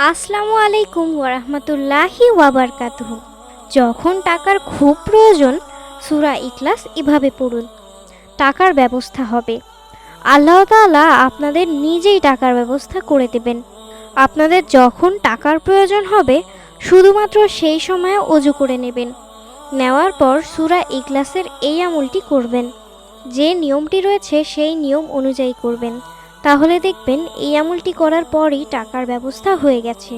আসসালামু আলাইকুম ওরহমতুল্লাহি ওয়াবারকাতুহু। যখন টাকার খুব প্রয়োজন, সুরা ইখলাস এভাবে পড়ুন। টাকার ব্যবস্থা হবে। আল্লাহ তাআলা আপনাদের নিজেই টাকার ব্যবস্থা করে দেবেন। আপনাদের যখন টাকার প্রয়োজন হবে, শুধুমাত্র সেই সময়ে অজু করে নেবেন। নেওয়ার পর সুরা ইখলাসের এই আমলটি করবেন। যে নিয়মটি রয়েছে, সেই নিয়ম অনুযায়ী করবেন। তাহলে দেখবেন এই আমলটি করার পরই টাকার ব্যবস্থা হয়ে গেছে।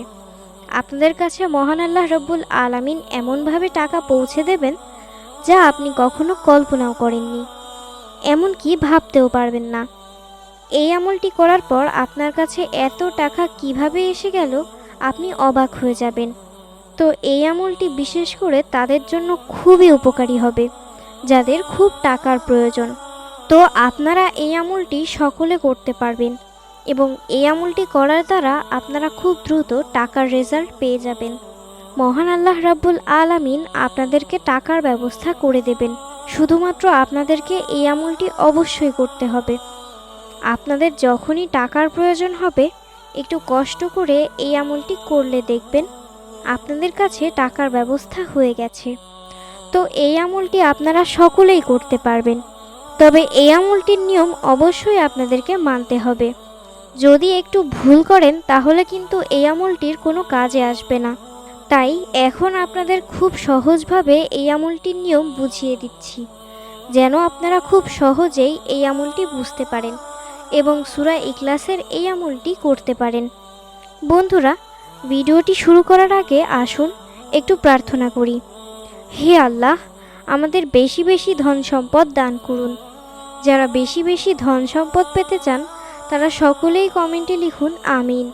আপনাদের কাছে মহান আল্লাহ রব্বুল আলামিন এমনভাবে টাকা পৌঁছে দেবেন, যা আপনি কখনো কল্পনাও করেননি। এমনকি ভাবতেও পারবেন না। এই আমলটি করার পর আপনার কাছে এত টাকা কীভাবে এসে গেল, আপনি অবাক হয়ে যাবেন। তো এই আমলটি বিশেষ করে তাদের জন্য খুবই উপকারী হবে, যাদের খুব টাকার প্রয়োজন। তো আপনারা এই আমলটি সকলে করতে পারবেন এবং এই আমলটি করার দ্বারা আপনারা খুব দ্রুত টাকার রেজাল্ট পেয়ে যাবেন। মহান আল্লাহ রাব্বুল আলামিন আপনাদেরকে টাকার ব্যবস্থা করে দেবেন। শুধুমাত্র আপনাদেরকে এই আমলটি অবশ্যই করতে হবে। আপনাদের যখনই টাকার প্রয়োজন হবে, একটু কষ্ট করে এই আমলটি করলে দেখবেন আপনাদের কাছে টাকার ব্যবস্থা হয়ে গেছে। তো এই আমলটি আপনারা সকলেই করতে পারবেন। তবে এই আমলটির নিয়ম অবশ্যই আপনাদেরকে মানতে হবে। যদি একটু ভুল করেন, তাহলে কিন্তু এই আমলটির কোনো কাজে আসবে না। তাই এখন আপনাদের খুব সহজভাবে এই আমলটির নিয়ম বুঝিয়ে দিচ্ছি। যেন আপনারা খুব সহজেই এই আমলটি বুঝতে পারেন এবং সুরা ইকলাসের এই আমলটি করতে পারেন। বন্ধুরা, ভিডিওটি শুরু করার আগে আসুন, একটু প্রার্থনা করি। হে আল্লাহ, আমাদের বেশি বেশি ধন সম্পদ দান করুন। যারা বেশি বেশি ধন সম্পদ পেতে চান, তারা সকলেই কমেন্টে লিখুন আমিন।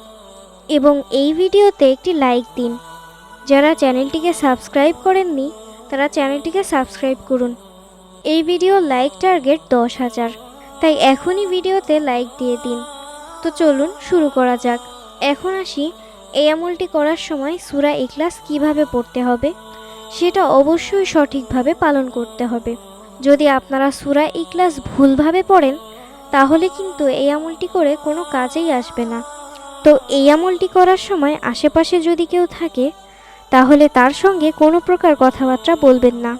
এবং এই ভিডিওতে একটি লাইক দিন। যারা চ্যানেলটিকে সাবস্ক্রাইব করেননি, তারা চ্যানেলটিকে সাবস্ক্রাইব করুন। এই ভিডিও লাইক টার্গেট দশ হাজার। তাই এখনই ভিডিওতে লাইক দিয়ে দিন। তো চলুন শুরু করা যাক। এখন আসি এই আমলটি করার সময় সুরা ইখলাস কীভাবে পড়তে হবে, সেটা অবশ্যই সঠিকভাবে পালন করতে হবে। যদি আপনারা সুরা ইকলাস ভুলভাবে পড়েন, তাহলে কিন্তু এই আমলটি করে কোনো কাজেই আসবে না। তো এই আমলটি করার সময় আশেপাশে যদি কেউ থাকে, তাহলে তার সঙ্গে কোনো প্রকার কথাবার্তা বলবেন না।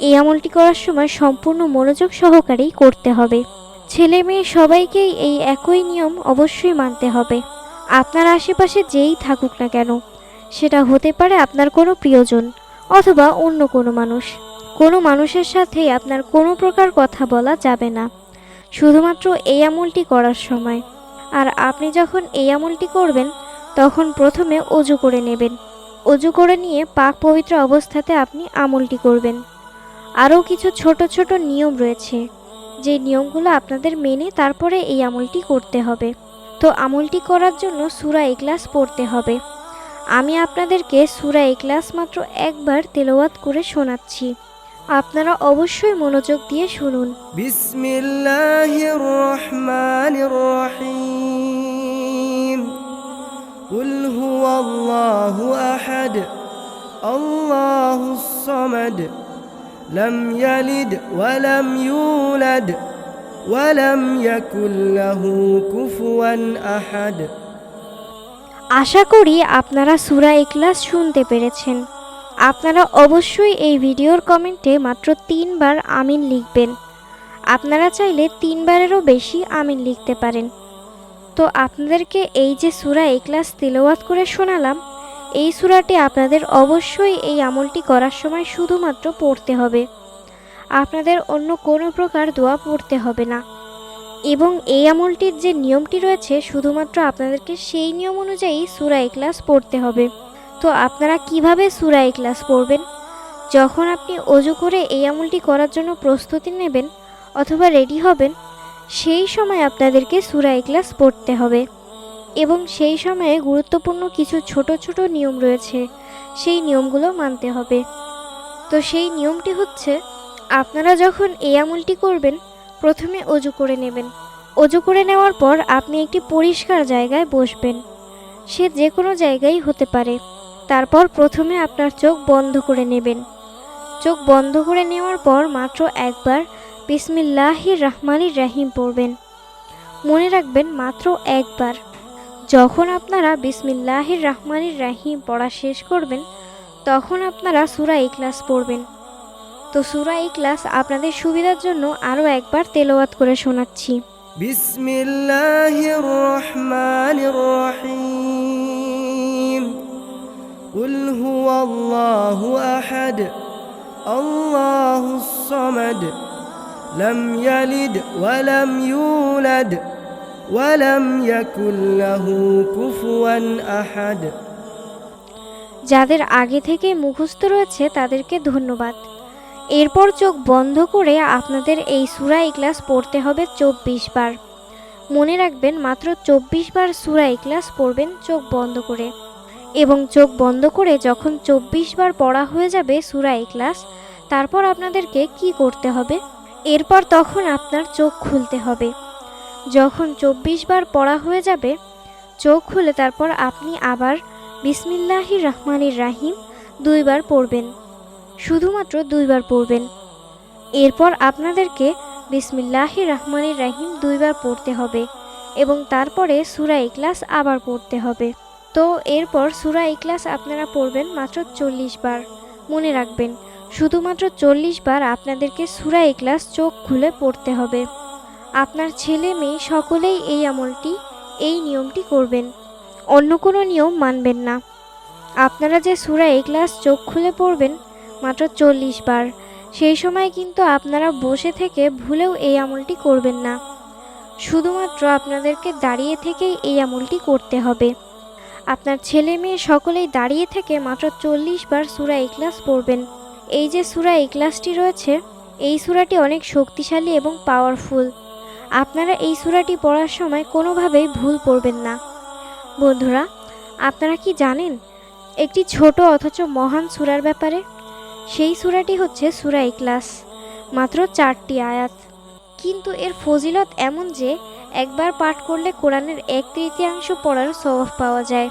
এই আমলটি করার সময় সম্পূর্ণ মনোযোগ সহকারেই করতে হবে। ছেলে মেয়ে সবাইকেই এই একই নিয়ম অবশ্যই মানতে হবে। আপনার আশেপাশে যেই থাকুক না কেন, সেটা হতে পারে আপনার কোনো প্রিয়জন অথবা অন্য কোনো মানুষ। কোনো মানুষের সাথেই আপনার কোনো প্রকার কথা বলা যাবে না। শুধুমাত্র এই আমলটি করার সময়। আর আপনি যখন এই আমলটি করবেন, তখন প্রথমে অজু করে নেবেন। অজু করে নিয়ে পাক পবিত্র অবস্থাতে আপনি আমলটি করবেন। আরও কিছু ছোট ছোট নিয়ম রয়েছে, যে নিয়মগুলো আপনাদের মেনে তারপরে এই আমলটি করতে হবে। তো আমলটি করার জন্য সুরা এক্লাস পড়তে হবে। আমি আপনাদেরকে সুরা এক্লাস মাত্র একবার তেলাওয়াত করে শোনাচ্ছি। আপনারা অবশ্যই মনোযোগ দিয়ে শুনুন بسم الله الرحمن الرحيم قل هو الله أحد الله الصمد لم يلد ولم يولد ولم يكن له كفوا أحد আশা করি আপনারা সুরা ইখলাস শুনতে পেরেছেন আপনারা অবশ্যই এই ভিডিওর কমেন্টে মাত্র তিনবার আমিন লিখবেন। আপনারা চাইলে তিনবারেরও বেশি আমিন লিখতে পারেন। তো আপনাদেরকে এই যে সুরা ক্লাস তিলওয়াত করে শোনালাম, এই সুরাটি আপনাদের অবশ্যই এই আমলটি করার সময় শুধুমাত্র পড়তে হবে। আপনাদের অন্য কোনো প্রকার দোয়া পড়তে হবে না। এবং এই আমলটির যে নিয়মটি রয়েছে, শুধুমাত্র আপনাদেরকে সেই নিয়ম অনুযায়ী সুরা ইখলাস পড়তে হবে। তো আপনারা কীভাবে সুরা ইখলাস পড়বেন? যখন আপনি অজু করে এই আমলটি করার জন্য প্রস্তুতি নেবেন অথবা রেডি হবেন, সেই সময় আপনাদেরকে সুরা ইখলাস পড়তে হবে। এবং সেই সময়ে গুরুত্বপূর্ণ কিছু ছোট ছোট নিয়ম রয়েছে, সেই নিয়মগুলো মানতে হবে। তো সেই নিয়মটি হচ্ছে, আপনারা যখন এই আমলটি করবেন, প্রথমে অজু করে নেবেন। অজু করে নেওয়ার পর আপনি একটি পরিষ্কার জায়গায় বসবেন। সে যে কোনো জায়গায় হতে পারে। তারপর প্রথমে আপনার চোখ বন্ধ করে নেবেন। চোখ বন্ধ করে নেওয়ার পর মাত্র একবার বিসমিল্লাহি রহমানির রাহিম পড়বেন। মনে রাখবেন, মাত্র একবার। যখন আপনারা বিসমিল্লাহির রহমানির রাহিম পড়া শেষ করবেন, তখন আপনারা সুরা ইকলাস পড়বেন। তো সুরা ইকলাস আপনাদের সুবিধার জন্য আরও একবার তেলোয়াত করে শোনাচ্ছি। বিসমিল্লাহির রহমানির রহিম। قل هو الله أحد الله الصمد لم يلد ولم يولد ولم يكن له كفوا أحد যাদের আগে থেকে মুখস্থ রয়েছে তাদেরকে ধন্যবাদ এরপর চোখ বন্ধ করে আপনাদের এই সুরা ইকলাস পড়তে হবে চব্বিশ বার মনে রাখবেন মাত্র চব্বিশ বার সুরা ইকলাস পড়বেন চোখ বন্ধ করে এবং চোখ বন্ধ করে যখন চব্বিশ বার পড়া হয়ে যাবে সুরা ইকলাস তারপর আপনাদেরকে কি করতে হবে? এরপর তখন আপনার চোখ খুলতে হবে। যখন চব্বিশ বার পড়া হয়ে যাবে, চোখ খুলে তারপর আপনি আবার বিসমিল্লাহির রহমানির রাহিম দুইবার পড়বেন। শুধুমাত্র দুইবার পড়বেন। এরপর আপনাদেরকে বিসমিল্লাহির রহমানির রাহিম দুইবার পড়তে হবে এবং তারপরে সুরা ইকলাস আবার পড়তে হবে। তো এরপর সুরা ইকলাস আপনারা পড়বেন মাত্র চল্লিশ বার। মনে রাখবেন, শুধুমাত্র চল্লিশ বার আপনাদেরকে সুরা ইকলাস চোখ খুলে পড়তে হবে। আপনার ছেলে মেয়ে সকলেই এই আমলটি, এই নিয়মটি করবেন। অন্য কোনো নিয়ম মানবেন না। আপনারা যে সুরা এক্লাস চোখ খুলে পড়বেন মাত্র চল্লিশ বার, সেই সময় কিন্তু আপনারা বসে থেকে ভুলেও এই আমলটি করবেন না। শুধুমাত্র আপনাদেরকে দাঁড়িয়ে থেকেই এই আমলটি করতে হবে। আপনার ছেলে মেয়ে সকলেই দাঁড়িয়ে থেকে মাত্র চল্লিশ বার সুরা ইকলাস পড়বেন। এই যে সুরা ইকলাসটি রয়েছে, এই সুরাটি অনেক শক্তিশালী এবং পাওয়ারফুল আপনারা এই সুরাটি পড়ার সময় কোনোভাবেই ভুল পড়বেন না। বন্ধুরা, আপনারা কি জানেন একটি ছোট অথচ মহান সুরার ব্যাপারে? সেই সুরাটি হচ্ছে সুরা ইকলাস মাত্র চারটি আয়াত। কিন্তু এর ফজিলত এমন যে একবার পাঠ করলে কোরআনের এক তৃতীয়াংশ পড়ার স্বভাব পাওয়া যায়।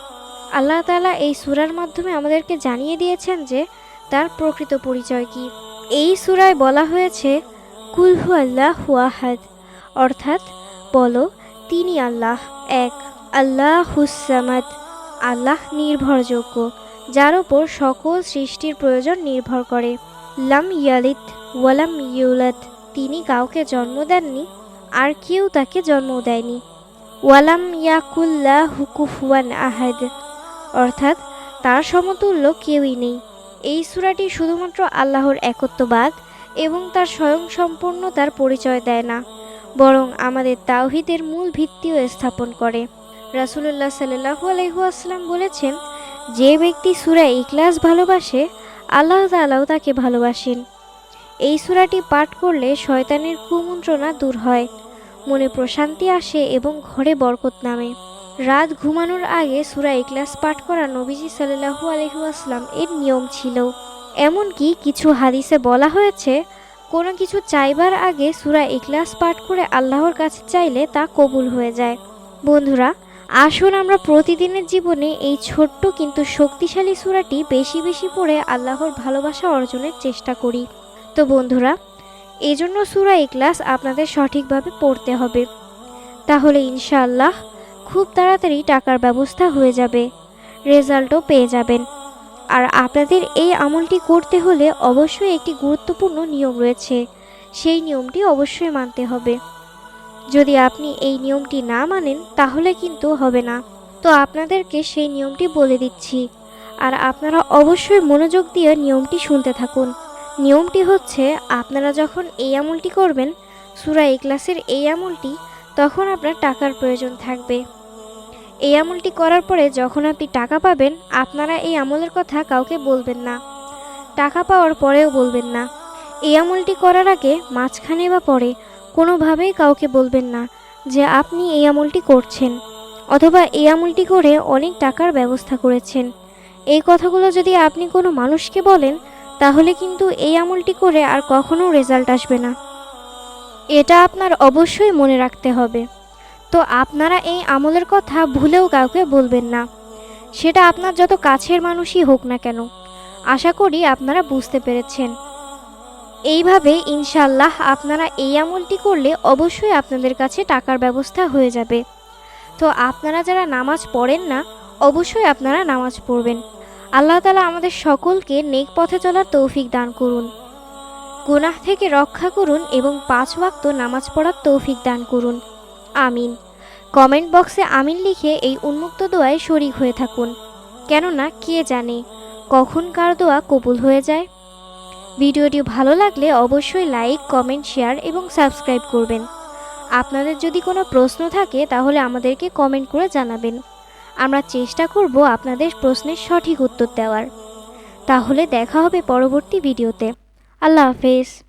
আল্লাহ তালা এই সুরার মাধ্যমে আমাদেরকে জানিয়ে দিয়েছেন যে, তার প্রকৃত পরিচয় কি। এই সুরায় বলা হয়েছে কুলহু আল্লাহ হুয়াহাদ অর্থাৎ, বলো, তিনি আল্লাহ। এক আল্লাহ হুসামাদ আল্লাহ নির্ভরযোগ্য, যার ওপর সকল সৃষ্টির প্রয়োজন নির্ভর করে। লাম ইয়ালিত ওয়ালাম ইউলাদ। তিনি কাউকে জন্ম দেননি আর কেউ তাকে জন্ম দেয়নি। ওয়ালাম ইয়াকুল্লাহ হুকুফুয়ান আহাদ। অর্থাৎ তার সমতুল্য কেউই নেই। এই সূরাটি শুধুমাত্র আল্লাহর একত্ববাদ এবং তার স্বয়ং সম্পূর্ণতার পরিচয় দেয় না, বরং আমাদের তাওহিদের মূল ভিত্তিও স্থাপন করে। রাসুলুল্লাহ সাল্লাহু আলহিহাস্লাম বলেছেন, যে ব্যক্তি সুরা ইখলাস ভালোবাসে, আল্লাহ তাআলাও তাকে ভালোবাসেন। এই সুরাটি পাঠ করলে শয়তানের কুমন্ত্রণা দূর হয়। মনে প্রশান্তি আসে এবং ঘরে বরকত নামে। রাত ঘুমানোর আগে সুরা ইখলাস পাঠ করা নবীজি সাল্লাহু আলহিহাস্লাম এর নিয়ম ছিল। এমনকি কিছু হাদিসে বলা হয়েছে, কোনো কিছু চাইবার আগে সুরা ইখলাস পাঠ করে আল্লাহর কাছে চাইলে তা কবুল হয়ে যায়। বন্ধুরা, আসুন আমরা প্রতিদিনের জীবনে এই ছোট্ট কিন্তু শক্তিশালী সুরাটি বেশি বেশি পড়ে আল্লাহর ভালোবাসা অর্জনের চেষ্টা করি। তো বন্ধুরা এজন্য সুরা ইখলাস আপনাদের সঠিকভাবে পড়তে হবে। তাহলে ইনশাআল্লাহ খুব তাড়াতাড়ি টাকার ব্যবস্থা হয়ে যাবে, রেজাল্টও পেয়ে যাবেন। আর আপনাদের এই আমলটি করতে হলে অবশ্যই একটি গুরুত্বপূর্ণ নিয়ম রয়েছে, সেই নিয়মটি অবশ্যই মানতে হবে। যদি আপনি এই নিয়মটি না মানেন, তাহলে কিন্তু হবে না। তো আপনাদেরকে সেই নিয়মটি বলে দিচ্ছি। আর আপনারা অবশ্যই মনোযোগ দিয়ে নিয়মটি শুনতে থাকুন। নিয়মটি হচ্ছে, আপনারা যখন এই আমলটি করবেন, সুরা ইকলাসের এই আমলটি, তখন আপনার টাকার প্রয়োজন থাকবে। এই আমলটি করার পরে যখন আপনি টাকা পাবেন, আপনারা এই আমলের কথা কাউকে বলবেন না। টাকা পাওয়ার পরেও বলবেন না। এই আমলটি করার আগে মাঝখানে বা পরে কোনোভাবেই কাউকে বলবেন না যে, আপনি এই আমলটি করছেন। অথবা, এই আমলটি করে অনেক টাকার ব্যবস্থা করেছেন। এই কথাগুলো যদি আপনি কোনো মানুষকে বলেন তাহলে কিন্তু এই আমলটি করে আর কখনো রেজাল্ট আসবে না। এটা আপনার অবশ্যই মনে রাখতে হবে। তো আপনারা এই আমলের কথা ভুলেও কাউকে বলবেন না। সেটা আপনার যত কাছের মানুষই হোক না কেন। আশা করি আপনারা বুঝতে পেরেছেন। এইভাবে ইনশাল্লাহ আপনারা এই আমলটি করলে অবশ্যই আপনাদের কাছে টাকার ব্যবস্থা হয়ে যাবে। তো আপনারা যারা নামাজ পড়েন না, অবশ্যই আপনারা নামাজ পড়বেন। আল্লাহ তালা আমাদের সকলকে নেক পথে চলার তৌফিক দান করুন। গুনাহ থেকে রক্ষা করুন এবং পাঁচ ওয়াক্ত নামাজ পড়ার তৌফিক দান করুন। আমিন। কমেন্ট বক্সে আমিন লিখে এই উন্মুক্ত দোয়ায় শরিক হয়ে থাকুন। কেননা কে জানে কখন কার দোয়া কবুল হয়ে যায়। ভিডিওটি ভালো লাগলে অবশ্যই লাইক, কমেন্ট, শেয়ার এবং সাবস্ক্রাইব করবেন। আপনাদের যদি কোনো প্রশ্ন থাকে তাহলে আমাদেরকে কমেন্ট করে জানাবেন। আমরা চেষ্টা করব আপনাদের প্রশ্নের সঠিক উত্তর দেওয়ার। তাহলে দেখা হবে পরবর্তী ভিডিওতে। আল্লাহ হাফেজ।